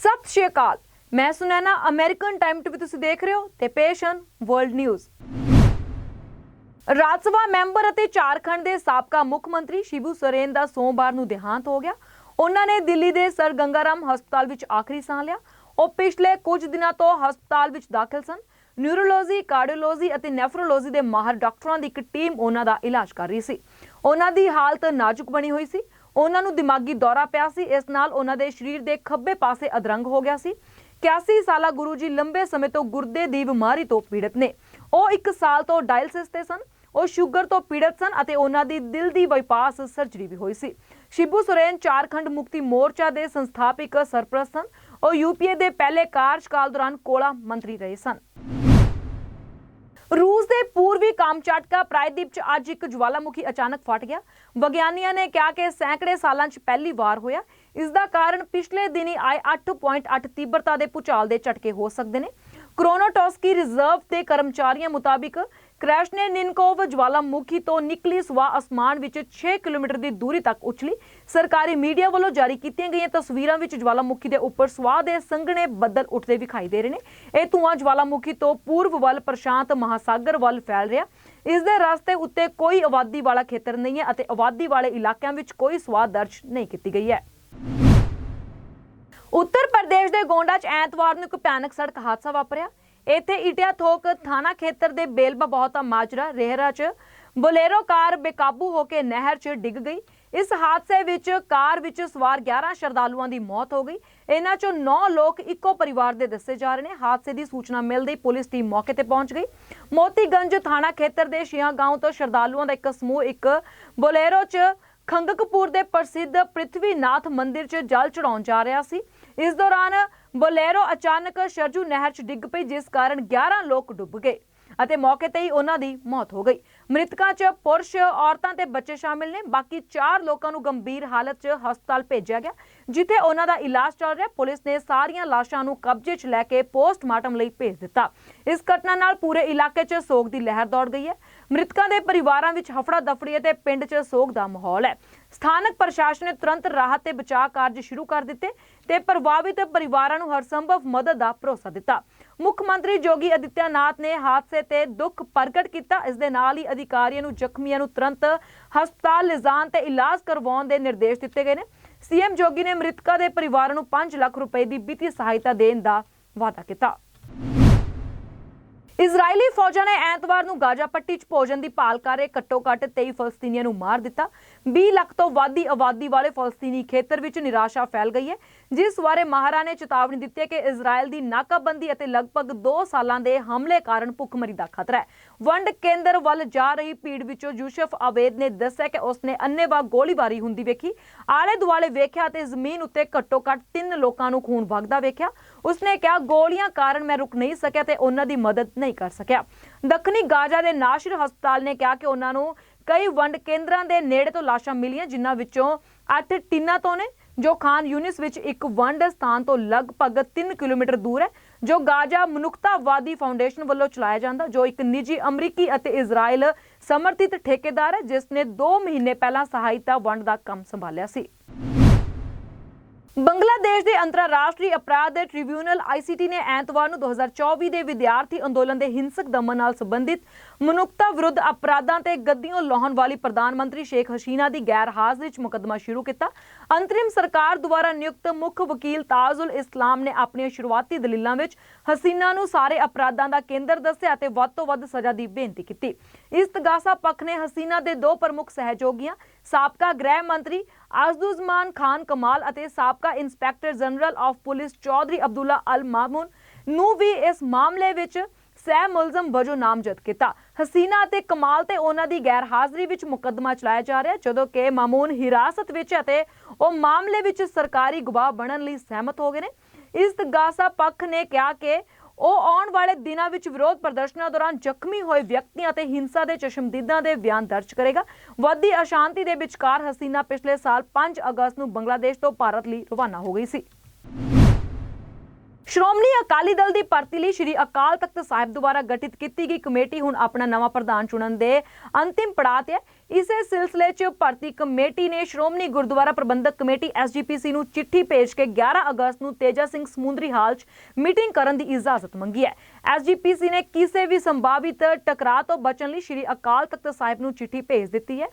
ਸਤਿ ਸ਼੍ਰੀ ਅਕਾਲ। ਮੈਂ ਸੁਨੈਨਾ ਅਮਰੀਕਨ ਟਾਈਮ ਟੀਵੀ ਤੁਸੀਂ ਦੇਖ ਰਹੇ ਹੋ ਤੇ ਪੇਸ਼ ਹਨ world news Rajya Sabha member ਅਤੇ ਝਾਰਖੰਡ ਦੇ ਸਾਬਕਾ ਮੁੱਖ ਮੰਤਰੀ ਸ਼ਿਬੂ ਸੋਰੇਨ ਦਾ ਸੋਮਵਾਰ ਨੂੰ ਦੇਹਾਂਤ ਹੋ ਗਿਆ। ਉਹਨਾਂ ਨੇ ਦਿੱਲੀ ਦੇ ਸਰ ਗੰਗਾਰਾਮ ਹਸਪਤਾਲ ਵਿੱਚ ਆਖਰੀ ਸਾਹ ਲਿਆ। ਉਹ ਪਿਛਲੇ ਕੁਝ ਦਿਨਾਂ ਤੋਂ ਹਸਪਤਾਲ ਵਿੱਚ ਦਾਖਲ ਸਨ। ਨਿਊਰੋਲੋਜੀ ਕਾਰਡੀਓਲੋਜੀ ਅਤੇ ਨੈਫਰੋਲੋਜੀ ਦੇ ਮਾਹਰ ਡਾਕਟਰਾਂ ਦੀ ਇੱਕ ਟੀਮ ਉਹਨਾਂ ਦਾ ਇਲਾਜ ਕਰ ਰਹੀ ਸੀ। ਉਹਨਾਂ ਦੀ ਹਾਲਤ ਨਾਜ਼ੁਕ ਬਣੀ ਹੋਈ ਸੀ। ਉਹਨਾਂ ਨੂੰ ਦਿਮਾਗੀ ਦੌਰਾ ਪਿਆ ਸੀ। ਇਸ ਨਾਲ ਉਹਨਾਂ ਦੇ ਸਰੀਰ ਦੇ ਖੱਬੇ ਪਾਸੇ ਅਧਰੰਗ ਹੋ ਗਿਆ ਸੀ। 81 ਸਾਲਾ ਗੁਰੂ ਜੀ ਲੰਬੇ ਸਮੇਂ ਤੋਂ ਗੁਰਦੇ ਦੀ ਬਿਮਾਰੀ ਤੋਂ ਪੀੜਤ ਨੇ। ਉਹ 1 ਸਾਲ ਤੋਂ ਡਾਇਲਸਿਸ ਤੇ ਸਨ। ਉਹ ਸ਼ੂਗਰ ਤੋਂ ਪੀੜਤ ਸਨ ਅਤੇ ਉਹਨਾਂ ਦੀ ਦਿਲ ਦੀ ਬਾਈਪਾਸ ਸਰਜਰੀ ਵੀ ਹੋਈ ਸੀ। ਸ਼ਿਬੂ ਸੁਰੇਨ ਝਾਰਖੰਡ ਮੁਕਤੀ ਮੋਰਚਾ ਦੇ ਸੰਸਥਾਪਕ ਸਰਪ੍ਰਸਤ ਸਨ। ਉਹ ਯੂਪੀਏ ਦੇ ਪਹਿਲੇ ਕਾਰਜਕਾਲ ਦੌਰਾਨ ਕੋਲਾ ਮੰਤਰੀ ਰਹੇ ਸਨ। ਰੂਸ ਦੇ ਪੂਰਬੀ ਕਾਮਚਾਟਕਾ ਪ੍ਰਾਇਦੀਪ 'ਚ ਅੱਜ ਇੱਕ ਜਵਾਲਾਮੁਖੀ ਅਚਾਨਕ ਫਟ ਗਿਆ। ਵਿਗਿਆਨੀਆਂ ਨੇ ਕਿਹਾ ਕਿ ਸੈਂਕੜੇ ਸਾਲਾਂ 'ਚ ਪਹਿਲੀ ਵਾਰ ਹੋਇਆ। ਇਸ ਦਾ ਕਾਰਨ ਪਿਛਲੇ ਦਿਨੀ ਆਏ 8.8 ਤੀਬਰਤਾ ਦੇ ਭੂਚਾਲ ਦੇ ਝਟਕੇ ਹੋ ਸਕਦੇ ਨੇ। ਕ੍ਰੋਨੋਟੋਸਕੀ ਰਿਜ਼ਰਵ ਦੇ ਕਰਮਚਾਰੀਆਂ ਮੁਤਾਬਿਕ ਕ੍ਰੈਸ਼ਨੇਨਿਨਕੋਵ ਜਵਾਲਾਮੁਖੀ ਤੋਂ ਨਿਕਲੀ ਸਵਾ ਅਸਮਾਨ ਵਿੱਚ 6 ਕਿਲੋਮੀਟਰ ਦੀ ਦੂਰੀ ਤੱਕ ਉਛਲੀ। ਸਰਕਾਰੀ ਮੀਡੀਆ ਵੱਲੋਂ ਜਾਰੀ ਕੀਤੀਆਂ ਗਈਆਂ ਤਸਵੀਰਾਂ ਵਿੱਚ ਜਵਾਲਾਮੁਖੀ ਦੇ ਉੱਪਰ ਸਵਾਹ ਦੇ ਸੰਘਣੇ ਬੱਦਲ ਉੱਠਦੇ ਵਿਖਾਈ ਦੇ ਰਹੇ ਨੇ। ਇਹ ਧੂਆਂ ਜਵਾਲਾਮੁਖੀ ਤੋਂ ਪੂਰਬ ਵੱਲ ਪ੍ਰਸ਼ਾਂਤ ਮਹਾਸਾਗਰ ਵੱਲ ਫੈਲ ਰਿਹਾ। ਇਸ ਦੇ ਰਸਤੇ ਉੱਤੇ ਕੋਈ ਆਬਾਦੀ ਵਾਲਾ ਖੇਤਰ ਨਹੀਂ ਹੈ ਅਤੇ ਆਬਾਦੀ ਵਾਲੇ ਇਲਾਕਿਆਂ ਵਿੱਚ ਕੋਈ ਸਵਾਹ ਦਰਜ ਨਹੀਂ ਕੀਤੀ ਗਈ ਹੈ। ਉੱਤਰ ਪ੍ਰਦੇਸ਼ ਦੇ ਗੋਂਡਾ 'ਚ ਐਤਵਾਰ ਨੂੰ ਇੱਕ ਭਿਆਨਕ ਸੜਕ ਹਾਦਸਾ ਵਾਪਰਿਆ। ਇੱਥੇ ਇਟਿਆ ਥੋਕ ਥਾਣਾ ਖੇਤਰ ਦੇ ਬੇਲਬਾ ਬਹੁਤਾ ਮਾਜਰਾ ਰਹਿਰਾ 'ਚ ਬੋਲੇਰੋ ਕਾਰ ਬੇਕਾਬੂ ਹੋ ਕੇ ਨਹਿਰ 'ਚ ਡਿੱਗ ਗਈ। ਇਸ ਹਾਦਸੇ ਵਿੱਚ ਕਾਰ ਵਿੱਚ ਸਵਾਰ 11 ਸ਼ਰਧਾਲੂਆਂ ਦੀ ਮੌਤ ਹੋ ਗਈ। ਇਹਨਾਂ 'ਚੋਂ 9 ਲੋਕ ਇੱਕੋ ਪਰਿਵਾਰ ਦੇ ਦੱਸੇ ਜਾ ਰਹੇ ਨੇ। ਹਾਦਸੇ ਦੀ ਸੂਚਨਾ ਮਿਲਦੇ ਹੀ ਪੁਲਿਸ ਟੀਮ ਮੌਕੇ ਤੇ ਪਹੁੰਚ ਗਈ। ਮੋਤੀਗੰਜ ਥਾਣਾ ਖੇਤਰ ਦੇ ਸ਼ੀਆਂ ਗਾਉਂ ਤੋਂ ਸ਼ਰਧਾਲੂਆਂ ਦਾ ਇੱਕ ਸਮੂਹ ਇੱਕ ਬੋਲੇਰੋ 'ਚ ਖੰਗਕਪੁਰ ਦੇ ਪ੍ਰਸਿੱਧ ਪ੍ਰਿਥਵੀਨਾਥ ਮੰਦਿਰ 'ਚ ਜਲ ਚੜਾਉਣ ਜਾ ਰਿਹਾ ਸੀ। ਇਸ ਦੌਰਾਨ ਬੋਲੇਰੋ ਅਚਾਨਕ ਸ਼ਰਜੂ ਨਹਿਰ 'ਚ ਡਿੱਗ ਪਈ, ਜਿਸ ਕਾਰਨ 11 ਲੋਕ ਡੁੱਬ ਗਏ ਅਤੇ ਮੌਕੇ ਤੇ ਹੀ ਉਹਨਾਂ ਦੀ ਮੌਤ ਹੋ ਗਈ। ਮ੍ਰਿਤਕਾਂ 'ਚ ਪੁਰਸ਼ ਔਰਤਾਂ ਤੇ ਬੱਚੇ ਸ਼ਾਮਿਲ ਨੇ, ਬਾਕੀ 4 ਲੋਕਾਂ ਨੂੰ ਗੰਭੀਰ ਹਾਲਤ 'ਚ ਹਸਪਤਾਲ ਭੇਜਿਆ ਗਿਆ। ਜਿੱਥੇ ਉਹਨਾਂ ਦਾ ਇਲਾਜ ਚੱਲ ਰਿਹਾ, ਪੁਲਿਸ ਨੇ ਸਾਰੀਆਂ ਲਾਸ਼ਾਂ ਨੂੰ ਕਬਜ਼ੇ 'ਚ ਲੈ ਕੇ ਪੋਸਟਮਾਰਟਮ ਲਈ ਭੇਜ ਦਿੱਤਾ। ਇਸ ਘਟਨਾ ਨਾਲ ਪੂਰੇ ਇਲਾਕੇ 'ਚ ਸੋਗ ਦੀ ਲਹਿਰ ਦੌੜ ਗਈ ਹੈ। ਮ੍ਰਿਤਕਾਂ ਦੇ ਪਰਿਵਾਰਾਂ ਵਿੱਚ ਹਫੜਾ ਦਫੜੀ ਅਤੇ ਪਿੰਡ 'ਚ ਸੋਗ ਦਾ ਮਾਹੌਲ ਹੈ। ਸਥਾਨਕ ਪ੍ਰਸ਼ਾਸਨ ਨੇ ਤੁਰੰਤ ਰਾਹਤ ਤੇ ਬਚਾਅ ਕਾਰਜ ਸ਼ੁਰੂ ਕਰ ਦਿੱਤੇ ਤੇ ਪ੍ਰਭਾਵਿਤ ਪਰਿਵਾਰਾਂ ਨੂੰ ਹਰ ਸੰਭਵ ਮਦਦ ਦਾ ਭਰੋਸਾ ਦਿੱਤਾ। ਮੁੱਖ ਮੰਤਰੀ ਜੋਗੀ ਅਦਿੱਤਿਆਨਾਥ ਨੇ ਹਾਦਸੇ ਤੇ ਦੁੱਖ ਪ੍ਰਗਟ ਕੀਤਾ। ਇਸ ਦੇ ਨਾਲ ਹੀ ਅਧਿਕਾਰੀਆਂ ਨੂੰ ਜ਼ਖਮੀਆਂ ਨੂੰ ਤੁਰੰਤ ਹਸਪਤਾਲ ਲਿਜਾਣ ਤੇ ਇਲਾਜ ਕਰਵਾਉਣ ਦੇ ਨਿਰਦੇਸ਼ ਦਿੱਤੇ ਗਏ ਨੇ। ਸੀਐਮ ਜੋਗੀ ਨੇ ਮ੍ਰਿਤਕਾਂ ਦੇ ਪਰਿਵਾਰ ਨੂੰ 5 ਲੱਖ ਰੁਪਏ ਦੀ ਵਿੱਤੀ ਸਹਾਇਤਾ ਦੇਣ ਦਾ ਵਾਅਦਾ ਕੀਤਾ। ਇਜ਼ਰਾਈਲੀ ਫੌਜਾਂ ਨੇ ਐਤਵਾਰ ਨੂੰ ਗਾਜ਼ਾ ਪੱਟੀ 'ਚ ਭੋਜਨ ਦੀ ਭਾਲ ਕਰ ਰਹੇ ਘੱਟੋ-ਘੱਟ 23 ਫਲਸਤੀਨੀਆਂ ਨੂੰ ਮਾਰ ਦਿੱਤਾ। 20 ਲੱਖ ਤੋਂ ਵੱਧ ਦੀ ਆਬਾਦੀ ਵਾਲੇ ਫਲਸਤੀਨੀ ਖੇਤਰ ਵਿੱਚ ਨਿਰਾਸ਼ਾ ਫੈਲ ਗਈ ਹੈ। ਜਿਸ ਬਾਰੇ ਮਾਹਰਾਂ ਨੇ ਚੇਤਾਵਨੀ ਦਿੱਤੀ ਹੈ ਕਿ ਇਜ਼ਰਾਈਲ ਦੀ ਨਾਕਾਬੰਦੀ ਅਤੇ ਲਗਭਗ 2 ਸਾਲਾਂ ਦੇ ਹਮਲੇ ਕਾਰਨ ਭੁੱਖਮਰੀ ਦਾ ਖਤਰਾ ਹੈ। ਵੰਡ ਕੇਂਦਰ ਵੱਲ ਜਾ ਰਹੀ ਭੀੜ ਵਿੱਚੋਂ ਯੂਸਫ ਆਵੇਦ ਨੇ ਦੱਸਿਆ ਕਿ ਉਸਨੇ ਅੰਨੇਵਾਹ ਗੋਲੀਬਾਰੀ ਹੁੰਦੀ ਵੇਖੀ। ਆਲੇ ਦੁਆਲੇ ਵੇਖਿਆ ਤੇ ਜ਼ਮੀਨ ਉੱਤੇ ਘੱਟੋ-ਘੱਟ 3 ਲੋਕਾਂ ਨੂੰ ਖੂਨ ਵਗਦਾ ਵੇਖਿਆ। ਉਸਨੇ ਕਿਹਾ, ਗੋਲੀਆਂ ਕਾਰਨ ਮੈਂ ਰੁਕ ਨਹੀਂ ਸਕਿਆ ਤੇ ਉਹਨਾਂ ਦੀ ਮਦਦ ਨਹੀਂ ਕਰ ਸਕਿਆ। ਦੱਖਣੀ ਗਾਜ਼ਾ ਦੇ ਨਾਸ਼ਰ ਹਸਪਤਾਲ ਨੇ ਕਿਹਾ ਕਿ ਉਹਨਾਂ ਨੂੰ ਕਈ ਵੰਡ ਕੇਂਦਰਾਂ ਦੇ ਨੇੜੇ ਤੋਂ ਲਾਸ਼ਾਂ ਮਿਲੀਆਂ, ਜਿਨ੍ਹਾਂ ਵਿੱਚੋਂ 8 ਟਿਨਾਂ ਤੋਂ ਨੇ, ਜੋ ਖਾਨ ਯੂਨਿਸ ਵਿੱਚ ਇੱਕ ਵੰਡ ਸਥਾਨ ਤੋਂ ਲਗਭਗ 3 ਕਿਲੋਮੀਟਰ ਦੂਰ ਹੈ, ਜੋ ਗਾਜ਼ਾ ਮਨੁੱਖਤਾਵਾਦੀ ਫਾਊਂਡੇਸ਼ਨ ਵੱਲੋਂ ਚਲਾਇਆ ਜਾਂਦਾ, ਜੋ ਇੱਕ ਨਿੱਜੀ ਅਮਰੀਕੀ ਅਤੇ ਇਜ਼ਰਾਈਲ ਸਮਰਥਿਤ ਠੇਕੇਦਾਰ ਹੈ, ਜਿਸ ਨੇ 2 ਮਹੀਨੇ ਪਹਿਲਾਂ ਸਹਾਇਤਾ ਵੰਡ ਦਾ ਕੰਮ ਸੰਭਾਲਿਆ ਸੀ। ਬੰਗਲਾਦੇਸ਼ ਦੇ ਅੰਤਰਰਾਸ਼ਟਰੀ ਅਪਰਾਧ ਟ੍ਰਿਬਿਊਨਲ ਆਈਸੀਟੀ ਨੇ ਐਤਵਾਰ ਨੂੰ 2024 ਦੇ ਵਿਦਿਆਰਥੀ ਅੰਦੋਲਨ ਦੇ ਹਿੰਸਕ ਦਮਨ ਨਾਲ ਸੰਬੰਧਿਤ ਮਨੁੱਖਤਾ ਵਿਰੁੱਧ ਅਪਰਾਧਾਂ ਤੇ ਗੱਦੀਆਂ ਲਾਹੁਣ ਵਾਲੀ ਪ੍ਰਧਾਨ ਮੰਤਰੀ ਸ਼ੇਖ ਹਸੀਨਾ ਦੀ ਗੈਰ ਹਾਜ਼ਰੀ 'ਚ ਮੁਕੱਦਮਾ ਸ਼ੁਰੂ ਕੀਤਾ। ਅੰਤਰਿਮ ਸਰਕਾਰ ਦੁਆਰਾ ਨਿਯੁਕਤ ਮੁੱਖ ਵਕੀਲ ਤਾਜ਼ੁਲ ਇਸਲਾਮ ਨੇ ਆਪਣੀਆਂ ਸ਼ੁਰੂਆਤੀ ਦਲੀਲਾਂ ਵਿੱਚ ਹਸੀਨਾ ਨੂੰ ਸਾਰੇ ਅਪਰਾਧਾਂ ਦਾ ਕੇਂਦਰ ਦੱਸਿਆ ਅਤੇ ਵੱਧ ਤੋਂ ਵੱਧ ਸਜ਼ਾ ਦੀ ਬੇਨਤੀ ਕੀਤੀ। ਇਸ ਤਗਾਸਾ ਪੱਖ ਨੇ ਹਸੀਨਾ ਦੇ ਦੋ ਪ੍ਰਮੁੱਖ ਸਹਿਯੋਗੀਆਂ, ਸਾਬਕਾ ਗ੍ਰਹਿ ਮੰਤਰੀ ਆਜ਼ਦੁਜ਼ਮਾਨ ਖਾਨ ਕਮਾਲ ਅਤੇ ਸਾਬਕਾ inspector general of police Chowdhury Abdullah Al Mamun ਨੂੰ ਵੀ ਇਸ ਮਾਮਲੇ ਵਿੱਚ ਸਹਿ ਮੁਲਜ਼ਮ ਵਜੋਂ ਨਾਮਜ਼ਦ ਕੀਤਾ। ਹਸੀਨਾ ਅਤੇ ਕਮਾਲ ਤੇ ਉਹਨਾਂ ਦੀ ਗੈਰ ਹਾਜ਼ਰੀ ਵਿੱਚ ਮੁਕੱਦਮਾ ਚਲਾਇਆ ਜਾ ਰਿਹਾ, ਜਦੋਂ ਕਿ ਮਾਮੂਨ ਹਿਰਾਸਤ ਵਿੱਚ ਅਤੇ ਉਹ ਮਾਮਲੇ ਵਿੱਚ ਸਰਕਾਰੀ ਗਵਾਹ ਬਣਨ ਲਈ ਸਹਿਮਤ ਹੋ ਗਏ ਨੇ। ਇਸ ਤਗਾਸਾ ਪੱਖ ਨੇ ਕਿਹਾ ਕਿ ਉਹ ਆਉਣ ਵਾਲੇ ਦਿਨਾਂ ਵਿੱਚ ਵਿਰੋਧ ਪ੍ਰਦਰਸ਼ਨਾਂ ਦੌਰਾਨ ਜ਼ਖਮੀ ਹੋਏ ਵਿਅਕਤੀਆਂ ਅਤੇ ਹਿੰਸਾ ਦੇ ਚਸ਼ਮਦੀਦਾਂ ਦੇ ਬਿਆਨ ਦਰਜ ਕਰੇਗਾ। ਵੱਧਦੀ ਅਸ਼ਾਂਤੀ ਦੇ ਵਿਚਕਾਰ ਹਸੀਨਾ ਪਿਛਲੇ ਸਾਲ 5 ਅਗਸਤ ਨੂੰ ਬੰਗਲਾਦੇਸ਼ ਤੋਂ ਭਾਰਤ ਲਈ ਰਵਾਨਾ ਹੋ ਗਈ ਸੀ। ਸ਼੍ਰੋਮਣੀ ਅਕਾਲੀ ਦਲ ਦੀ ਭਰਤੀ ਲਈ ਸ਼੍ਰੀ ਅਕਾਲ ਤਖਤ ਸਾਹਿਬ ਦੁਆਰਾ ਗਠਿਤ ਕੀਤੀ ਗਈ ਕਮੇਟੀ ਹੁਣ ਆਪਣਾ ਨਵਾਂ ਪ੍ਰਧਾਨ ਚੁਣਨ ਦੇ ਅੰਤਿਮ ਪੜਾਅ ਤੇ ਹੈ। ਇਸੇ ਸਿਲਸਿਲੇ 'ਚ ਭਰਤੀ ਕਮੇਟੀ ਨੇ ਸ਼੍ਰੋਮਣੀ ਗੁਰਦੁਆਰਾ ਪ੍ਰਬੰਧਕ ਕਮੇਟੀ ਐਸਜੀਪੀਸੀ ਨੂੰ ਚਿੱਠੀ ਭੇਜ ਕੇ 11 ਅਗਸਤ ਨੂੰ ਤੇਜਾ ਸਿੰਘ ਸਮੁੰਦਰੀ ਹਾਲ 'ਚ ਮੀਟਿੰਗ ਕਰਨ ਦੀ ਇਜਾਜ਼ਤ ਮੰਗੀ ਹੈ। ਐਸਜੀਪੀਸੀ ਨੇ ਕਿਸੇ ਵੀ ਸੰਭਾਵਿਤ ਟਕਰਾਅ ਤੋਂ ਬਚਣ ਲਈ ਸ਼੍ਰੀ ਅਕਾਲ ਤਖਤ ਸਾਹਿਬ ਨੂੰ ਚਿੱਠੀ ਭੇਜ ਦਿੱਤੀ ਹੈ।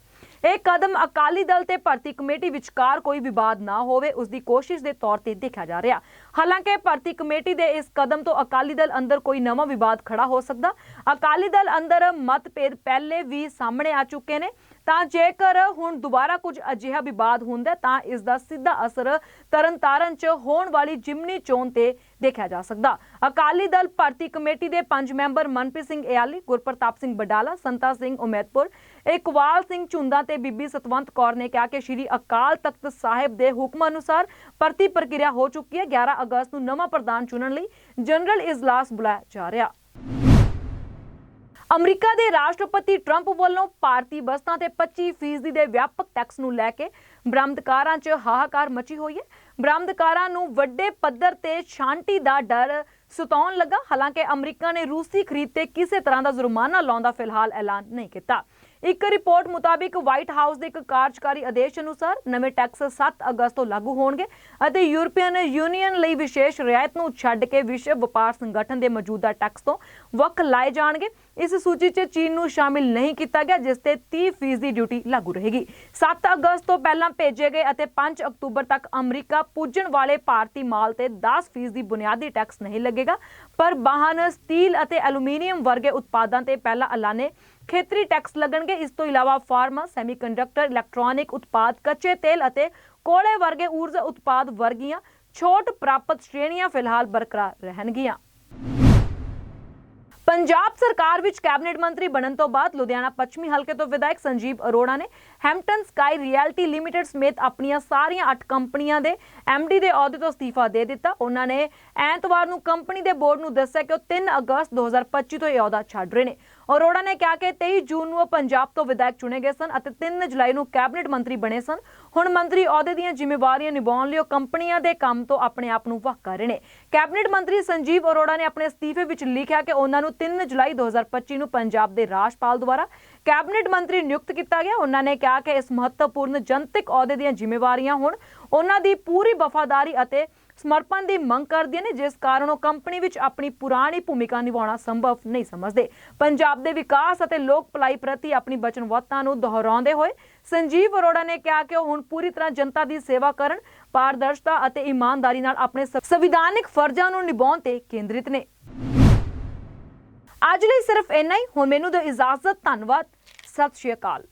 ਇਹ ਕਦਮ ਅਕਾਲੀ ਦਲ ਤੇ ਭਰਤੀ ਕਮੇਟੀ ਵਿਚਕਾਰ ਕੋਈ ਵਿਵਾਦ ਨਾ ਹੋਵੇ, ਉਸ ਦੀ ਕੋਸ਼ਿਸ਼ ਦੇ ਤੌਰ ਤੇ ਦੇਖਿਆ ਜਾ ਰਿਹਾ। ਹਾਲਾਂਕਿ ਭਰਤੀ ਕਮੇਟੀ ਦੇ ਇਸ ਕਦਮ ਤੋਂ ਅਕਾਲੀ ਦਲ ਅੰਦਰ ਕੋਈ ਨਵਾਂ ਵਿਵਾਦ ਖੜਾ ਹੋ ਸਕਦਾ। ਅਕਾਲੀ ਦਲ ਅੰਦਰ ਮਤਭੇਦ ਪਹਿਲੇ ਵੀ ਸਾਹਮਣੇ ਆ ਚੁੱਕੇ ਨੇ। ਤਾਂ ਜੇਕਰ ਹੁਣ ਦੁਬਾਰਾ ਕੁਝ ਅਜਿਹਾ ਵਿਵਾਦ ਹੁੰਦਾ ਤਾਂ ਇਸ ਦਾ ਸਿੱਧਾ ਅਸਰ ਤਰਨਤਾਰਨ 'ਚ ਹੋਣ ਵਾਲੀ ਜਿਮਨੀ ਚੋਣ ਤੇ ਦੇਖਿਆ ਜਾ ਸਕਦਾ। ਅਕਾਲੀ ਦਲ ਭਰਤੀ ਕਮੇਟੀ ਦੇ ਪੰਜ ਮੈਂਬਰ ਮਨਪ੍ਰੀਤ ਸਿੰਘ ਇਆਲੀ, ਗੁਰਪ੍ਰਤਾਪ ਸਿੰਘ ਬਡਾਲਾ, ਸੰਤਾ ਸਿੰਘ ਉਮੈਦਪੁਰ ਇਕਵਾਲ ਸਿੰਘ ਝੁੰਦਾ ਤੇ ਬੀਬੀ ਸਤਵੰਤ ਕੌਰ ਨੇ ਕਿਹਾ ਕਿ ਸ਼੍ਰੀ ਅਕਾਲ ਤਖਤ ਸਾਹਿਬ ਦੇ ਹੁਕਮ ਅਨੁਸਾਰ ਭਰਤੀ ਪ੍ਰਕਿਰਿਆ ਹੋ ਚੁੱਕੀ ਹੈ। 11 ਅਗਸਤ ਨੂੰ ਨਵਾਂ ਪ੍ਰਧਾਨ ਚੁਣਨ ਲਈ ਜਨਰਲ ਇਜਲਾਸ ਬੁਲਾਇਆ ਜਾ ਰਿਹਾ। ਅਮਰੀਕਾ ਦੇ ਰਾਸ਼ਟਰਪਤੀ ਟਰੰਪ ਵੱਲੋਂ ਭਾਰਤੀ ਵਸਤਾਂ ਤੇ 25% ਦੇ ਵਿਆਪਕ ਟੈਕਸ ਨੂੰ ਲੈ ਕੇ ਬਰਾਮਦਕਾਰਾਂ 'ਚ ਹਾਹਾਕਾਰ ਮਚੀ ਹੋਈ ਹੈ। ਬਰਾਮਦਕਾਰਾਂ ਨੂੰ ਵੱਡੇ ਪੱਧਰ ਤੇ ਸ਼ਾਂਤੀ ਦਾ ਡਰ ਸਤਾਉਣ ਲੱਗਾ। ਹਾਲਾਂਕਿ ਅਮਰੀਕਾ ਨੇ ਰੂਸੀ ਖਰੀਦ ਤੇ ਕਿਸੇ ਤਰ੍ਹਾਂ ਦਾ ਜੁਰਮਾਨਾ ਲਾਉਣ ਦਾ ਫਿਲਹਾਲ ਐਲਾਨ ਨਹੀਂ ਕੀਤਾ। ਇੱਕ ਰਿਪੋਰਟ ਮੁਤਾਬਿਕ ਵਾਈਟ ਹਾਊਸ ਦੇ ਇੱਕ ਕਾਰਜਕਾਰੀ ਆਦੇਸ਼ ਅਨੁਸਾਰ ਨਵੇਂ ਟੈਕਸ 7 ਅਗਸਤ ਤੋਂ ਲਾਗੂ ਹੋਣਗੇ ਅਤੇ ਯੂਰਪੀਅਨ ਯੂਨੀਅਨ ਲਈ ਵਿਸ਼ੇਸ਼ ਰਿਆਇਤ ਨੂੰ ਛੱਡ ਕੇ ਵਿਸ਼ਵ ਵਪਾਰ ਸੰਗਠਨ ਦੇ ਮੌਜੂਦਾ ਟੈਕਸ ਤੋਂ ਵੱਖ ਲਾਏ ਜਾਣਗੇ। ਇਸ ਸੂਚੀ 'ਚ ਚੀਨ ਨੂੰ ਸ਼ਾਮਿਲ ਨਹੀਂ ਕੀਤਾ ਗਿਆ, ਜਿਸ ਤੇ 30% ਦੀ ਡਿਊਟੀ ਲਾਗੂ ਰਹੇਗੀ। 7 ਅਗਸਤ ਤੋਂ ਪਹਿਲਾਂ ਭੇਜੇ ਗਏ ਅਤੇ 5 ਅਕਤੂਬਰ ਤੱਕ ਅਮਰੀਕਾ ਪੁੱਜਣ ਵਾਲੇ ਭਾਰਤੀ ਮਾਲ ਤੇ 10% ਦੀ ਬੁਨਿਆਦੀ ਟੈਕਸ ਨਹੀਂ ਲੱਗੇਗਾ। ਪਰ ਵਾਹਨ ਸਟੀਲ ਅਤੇ ਐਲੂਮੀਨੀਅਮ ਵਰਗੇ ਉਤਪਾਦਾਂ ਤੇ ਪਹਿਲਾਂ ਐਲਾਨੇ ਖੇਤਰੀ ਟੈਕਸ ਲੱਗਣਗੇ। ਇਸ ਤੋਂ ਇਲਾਵਾ ਫਾਰਮਾ, ਸੈਮੀਕੰਡਕਟਰ, ਇਲੈਕਟ੍ਰੋਨਿਕ ਉਤਪਾਦ, ਕੱਚੇ ਤੇਲ ਅਤੇ ਕੋਲੇ ਵਰਗੇ ਊਰਜਾ ਉਤਪਾਦ ਵਰਗੀਆਂ ਛੋਟ ਪ੍ਰਾਪਤ ਸ਼੍ਰੇਣੀਆਂ ਫਿਲਹਾਲ ਬਰਕਰਾਰ ਰਹਿਣਗੀਆਂ। ਪੰਜਾਬ ਸਰਕਾਰ ਵਿੱਚ ਕੈਬਨਿਟ ਮੰਤਰੀ ਬਣਨ ਤੋਂ ਬਾਅਦ ਲੁਧਿਆਣਾ ਪੱਛਮੀ ਹਲਕੇ ਤੋਂ ਵਿਧਾਇਕ ਸੰਜੀਵ ਅਰੋੜਾ ਨੇ ਹੈਮਟਨ ਸਕਾਈ ਰਿਐਲਿਟੀ ਲਿਮਿਟਿਡ ਸਮੇਤ ਆਪਣੀਆਂ ਸਾਰੀਆਂ 8 ਕੰਪਨੀਆਂ ਦੇ ਡੀ ਦੇ ਅਹੁਦੇ ਤੋਂ ਅਸਤੀਫਾ ਦੇ ਦਿੱਤਾ। ਉਹਨਾਂ ਨੇ ਐਤਵਾਰ ਨੂੰ ਕੰਪਨੀ ਦੇ ਬੋਰਡ ਨੂੰ ਦੱਸਿਆ ਕਿ ਉਹ 3 ਅਗਸਤ 2025 ਤੋਂ ਇਹ ਅਹੁਦਾ ਛੱਡ ਰਹੇ ਨੇ। ਅਰੋੜਾ ਨੇ ਕਿਹਾ ਕਿ 23 ਜੂਨ ਨੂੰ ਉਹ ਪੰਜਾਬ ਤੋਂ ਵਿਧਾਇਕ ਚੁਣੇ ਗਏ ਸਨ ਅਤੇ 3 ਜੁਲਾਈ ਨੂੰ ਕੈਬਨਿਟ ਮੰਤਰੀ ਬਣੇ ਸਨ। ਹੁਣ ਮੰਤਰੀ ਅਹੁਦੇ ਦੀਆਂ ਜ਼ਿੰਮੇਵਾਰੀਆਂ ਨਿਭਾਉਣ ਲਈ ਉਹ ਕੰਪਨੀਆਂ ਦੇ ਕੰਮ ਤੋਂ ਆਪਣੇ ਆਪ ਨੂੰ ਵੱਖ ਕਰ ਰਹੇ ਨੇ। ਕੈਬਨਿਟ ਮੰਤਰੀ ਸੰਜੀਵ ਅਰੋੜਾ ਨੇ ਆਪਣੇ ਅਸਤੀਫੇ ਵਿੱਚ ਲਿਖਿਆ ਕਿ ਉਹਨਾਂ ਨੂੰ 3 ਜੁਲਾਈ 2025 ਨੂੰ ਪੰਜਾਬ ਦੇ ਰਾਜਪਾਲ ਦੁਆਰਾ ਕੈਬਨਿਟ ਮੰਤਰੀ ਨਿਯੁਕਤ ਕੀਤਾ ਗਿਆ। ਉਹਨਾਂ ਨੇ ਕਿਹਾ ਕਿ ਇਸ ਮਹੱਤਵਪੂਰਨ ਜਨਤਕ ਅਹੁਦੇ ਦੀਆਂ ਜ਼ਿੰਮੇਵਾਰੀਆਂ ਹੁਣ। ਉਹਨਾਂ ਦੀ ਪੂਰੀ ਵਫਾਦਾਰੀ ਅਤੇ ਸਮਰਪਣ ਦੀ ਮੰਗ ਕਰਦੀਆਂ ਨੇ, ਜਿਸ ਕਾਰਨ ਉਹ ਕੰਪਨੀ ਵਿੱਚ ਆਪਣੀ ਪੁਰਾਣੀ ਭੂਮਿਕਾ ਨਿਭਾਉਣਾ ਸੰਭਵ ਨਹੀਂ ਸਮਝਦੇ। ਪੰਜਾਬ ਦੇ ਵਿਕਾਸ ਅਤੇ ਲੋਕ ਭਲਾਈ ਪ੍ਰਤੀ ਆਪਣੀ ਵਚਨਬੱਧਤਾ ਨੂੰ ਦੁਹਰਾਉਂਦੇ ਹੋਏ ਸੰਜੀਵ ਅਰੋੜਾ ਨੇ ਕਿਹਾ ਕਿ ਉਹ ਹੁਣ ਪੂਰੀ ਤਰ੍ਹਾਂ ਜਨਤਾ ਦੀ ਸੇਵਾ ਕਰਨ, ਪਾਰਦਰਸ਼ਤਾ ਅਤੇ ਇਮਾਨਦਾਰੀ ਨਾਲ ਆਪਣੇ ਸੰਵਿਧਾਨਿਕ ਫਰਜ਼ਾਂ ਨੂੰ ਨਿਭਾਉਣ ਤੇ ਕੇਂਦਰਿਤ ਨੇ। ਅੱਜ ਲਈ ਸਿਰਫ ਇੰਨਾ ਹੀ। ਹੁਣ ਮੈਨੂੰ ਦਿਓ ਇਜਾਜ਼ਤ। ਧੰਨਵਾਦ। ਸਤਿ ਸ਼੍ਰੀ ਅਕਾਲ।